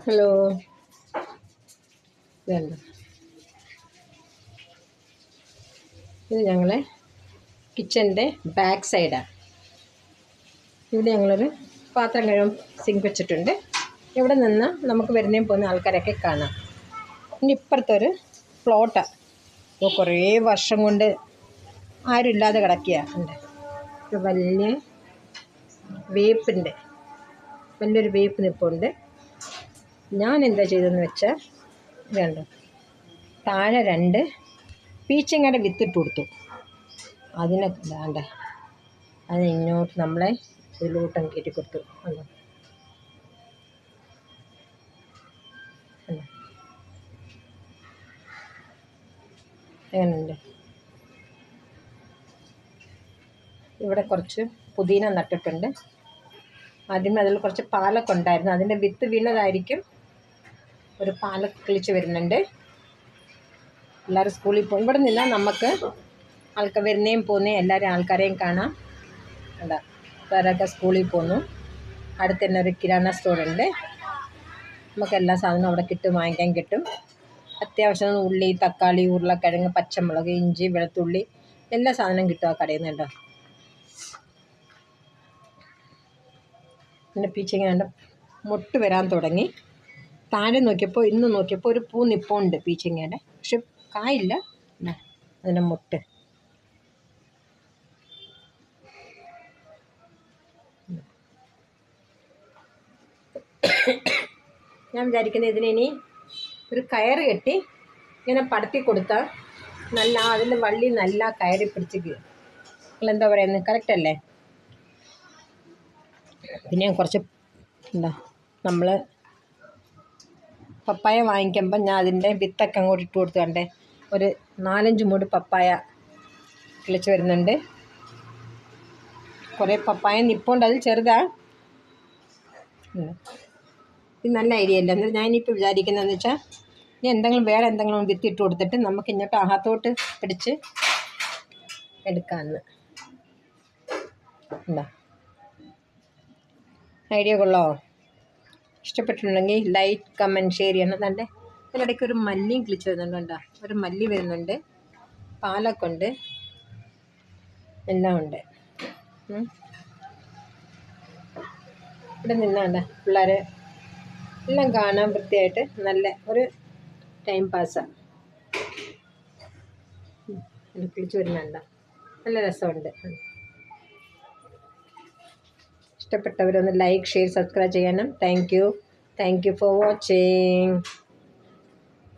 Hello. ഇതുണ്ട്? ഇത് ഞങ്ങളെ കിച്ചന്റെ ബാക്ക് സൈഡാണ് ഇവിടെ ഞങ്ങളൊരു പാത്രം കഴുകാൻ സിങ്ക് വെച്ചിട്ടുണ്ട്. ഇവിടെ നിന്ന് നമുക്ക് വരുന്നേം പോകുന്ന ആൾക്കാരൊക്കെ കാണാം. ഇനി ഇപ്പുറത്തൊരു പ്ലോട്ടാണ് ഇപ്പോൾ കുറേ വർഷം കൊണ്ട് ആരും ഇല്ലാതെ കിടക്കുക ഉണ്ട് വലിയ വേപ്പിന്റെ വലിയൊരു വേപ്പ് നിൽപ്പുണ്ട് ഞാൻ എന്താ ചെയ്തതെന്ന് വെച്ചാൽ കണ്ടോ താഴെ രണ്ട് പീച്ചങ്ങയുടെ വിത്തിട്ട് കൊടുത്തു. അതിനെ വേണ്ട അതിന് ഇങ്ങോട്ട് നമ്മളെ ഇതിലോട്ടം കയറ്റി കൊടുത്തു. കണ്ടോ? എങ്ങനെയുണ്ട്? ഇവിടെ കുറച്ച് പുതിന നട്ടിട്ടുണ്ട്. ആദ്യമേ അതിൽ കുറച്ച് പാലൊക്കെ ഉണ്ടായിരുന്നു. അതിന്റെ വിത്ത് വീണതായിരിക്കും. ഒരു പാലൊക്കെ കിളിച്ച് വരുന്നുണ്ട്. എല്ലാവരും സ്കൂളിൽ പോകും. ഇവിടെ നിന്നാൽ നമുക്ക് ആൾക്കാർ വരുന്നേയും പോകുന്നേയും എല്ലാവരും ആൾക്കാരെയും കാണാം. എന്താ വേറൊക്കെ സ്കൂളിൽ പോകുന്നു. അടുത്ത് തന്നെ ഒരു കിരാണ സ്റ്റോറുണ്ട്. നമുക്ക് എല്ലാ സാധനവും അവിടെ കിട്ടും വാങ്ങിക്കാൻ കിട്ടും. അത്യാവശ്യം ഉള്ളി തക്കാളി ഉരുളക്കിഴങ്ങ് പച്ചമുളക് ഇഞ്ചി വെളുത്തുള്ളി എല്ലാ സാധനവും കിട്ടും ആ കടയിൽ നിന്ന് പിന്നെ പീച്ചിങ്ങനെ മുട്ട് വരാൻ തുടങ്ങി. താഴെ നോക്കിയപ്പോൾ ഇന്ന് നോക്കിയപ്പോൾ ഒരു പൂ നിപ്പുണ്ട് പീച്ചിങ്ങയുടെ പക്ഷെ കായില്ല. അതിന്റെ മുട്ട്. ഞാൻ വിചാരിക്കുന്നത് ഇതിനെ ഇനി ഒരു കയറ് കെട്ടി ഇങ്ങനെ പടത്തി കൊടുത്താൽ നല്ല അതിന്റെ വള്ളി നല്ല കയറി പിടിച്ച് നിങ്ങൾ എന്താ പറയുന്നത് കറക്റ്റ് അല്ലേ? പിന്നെ കുറച്ച് എന്താ നമ്മൾ പപ്പായ വാങ്ങിക്കുമ്പോൾ ഞാൻ അതിന്റെ വിത്തൊക്കെ അങ്ങോട്ട് ഇട്ട് കൊടുത്തു കണ്ടേ ഒരു നാലഞ്ച് മൂട് പപ്പായ കിളിച്ച് വരുന്നുണ്ട്. കുറേ പപ്പായ നിപ്പുണ്ട് അത് ചെറുതാ. ഇത് നല്ല ഐഡിയ അല്ല? എന്നിട്ട് ഞാനിപ്പോൾ വിചാരിക്കുന്നതെന്ന് വെച്ചാൽ ഇനി എന്തെങ്കിലും വേറെ എന്തെങ്കിലും വിത്ത് ഇട്ട് കൊടുത്തിട്ട് നമുക്ക് ഇങ്ങോട്ട് അകത്തോട്ട് പിടിച്ച് എടുക്കാമെന്ന് എന്താ ഐഡിയ കൊള്ളോ ഇഷ്ടപ്പെട്ടിട്ടുണ്ടെങ്കിൽ ലൈക്ക് കമന്റ് ഷെയർ ചെയ്യണം. തന്റെ ഇതിനിടയ്ക്ക് ഒരു മല്ലിയും കിളിച്ച് വരുന്നുണ്ട് കണ്ടോ? ഒരു മല്ലി വരുന്നുണ്ട്. പാലൊക്കെ ഉണ്ട്. എല്ലാം ഉണ്ട്. ഇവിടെ നിന്നാണ്ട പിള്ളേരെ എല്ലാം കാണാൻ വൃത്തിയായിട്ട് നല്ല ഒരു ടൈം പാസ്സാണ് കിളിച്ച് വരുന്നുണ്ട നല്ല രസമുണ്ട്. ഇഷ്ടപ്പെട്ടവരൊന്ന് ലൈക്ക് ഷെയർ സബ്സ്ക്രൈബ് ചെയ്യണം thank you thank you for watching